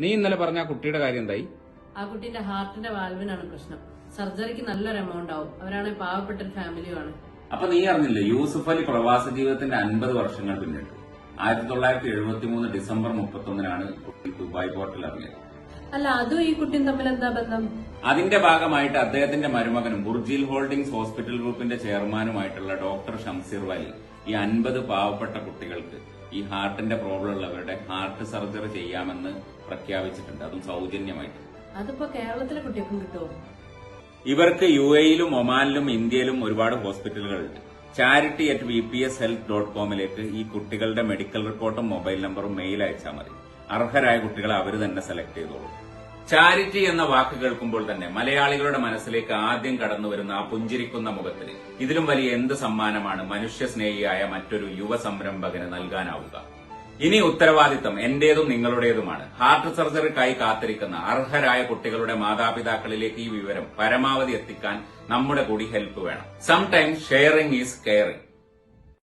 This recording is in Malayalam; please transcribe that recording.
നീ ഇന്നലെ പറഞ്ഞ ആ കുട്ടിയുടെ കാര്യം എന്തായി? ആ കുട്ടിന്റെ ഹാർട്ടിന്റെ വാൽവിനാണ് പ്രശ്നം. സർജറിക്ക് നല്ലൊരു എമൗണ്ട് ആവും. അവരാണ് പാവപ്പെട്ട ഒരു ഫാമിലിയുമാണ് അപ്പൊ നീ അറിഞ്ഞില്ലേ യൂസുഫ് അലി പ്രവാസ ജീവിതത്തിന്റെ അൻപത് വർഷങ്ങൾ പിന്നിട്ടു. ആയിരത്തി തൊള്ളായിരത്തി എഴുപത്തി മൂന്ന് ഡിസംബർ മുപ്പത്തൊന്നിനാണ് ദുബായ് പോർട്ടിൽ ഇറങ്ങിയത്. അല്ല അതും ഈ കുട്ടിയും തമ്മിൽ എന്താ ബന്ധം? അതിന്റെ ഭാഗമായിട്ട് അദ്ദേഹത്തിന്റെ മരുമകനും ബുർജിൽ ഹോൾഡിംഗ്സ് ഹോസ്പിറ്റൽ ഗ്രൂപ്പിന്റെ ചെയർമാനുമായിട്ടുള്ള ഡോക്ടർ ഷംസീർ വാലി ഈ അൻപത് പാവപ്പെട്ട കുട്ടികൾക്ക് ഈ ഹാർട്ടിന്റെ പ്രോബ്ലം ഉള്ളവരുടെ ഹാർട്ട് സർജറി ചെയ്യാമെന്ന് പ്രഖ്യാപിച്ചിട്ടുണ്ട്. അതും സൗജന്യമായിട്ട്. അതിപ്പോ കേരളത്തിലെ കുട്ടികൾക്കും കിട്ടുമോ? ഇവർക്ക് യു എയിലും ഒമാനിലും ഇന്ത്യയിലും ഒരുപാട് ഹോസ്പിറ്റലുകളുണ്ട്. Charity at V P S health dot കോമിലേക്ക് ഈ കുട്ടികളുടെ മെഡിക്കൽ റിപ്പോർട്ടും മൊബൈൽ നമ്പറും മെയിൽ അയച്ചാൽ മതി. അർഹരായ കുട്ടികളെ അവർ തന്നെ സെലക്ട് ചെയ്തോളൂ. ചാരിറ്റി എന്ന വാക്ക് കേൾക്കുമ്പോൾ തന്നെ മലയാളികളുടെ മനസ്സിലേക്ക് ആദ്യം കടന്നു വരുന്ന ആ പുഞ്ചിരിക്കുന്ന മുഖത്തിൽ ഇതിലും വലിയ എന്ത് സമ്മാനമാണ് മനുഷ്യസ്നേഹിയായ മറ്റൊരു യുവ സംരംഭകന് നൽകാനാവുക. ഇനി ഉത്തരവാദിത്തം എന്റേതും നിങ്ങളുടേതുമാണ്. ഹാർട്ട് സർജറിക്കായി കാത്തിരിക്കുന്ന അർഹരായ കുട്ടികളുടെ മാതാപിതാക്കളിലേക്ക് ഈ വിവരം പരമാവധി എത്തിക്കാൻ നമ്മുടെ കൂടി ഹെൽപ്പ് വേണം. Sometimes sharing is caring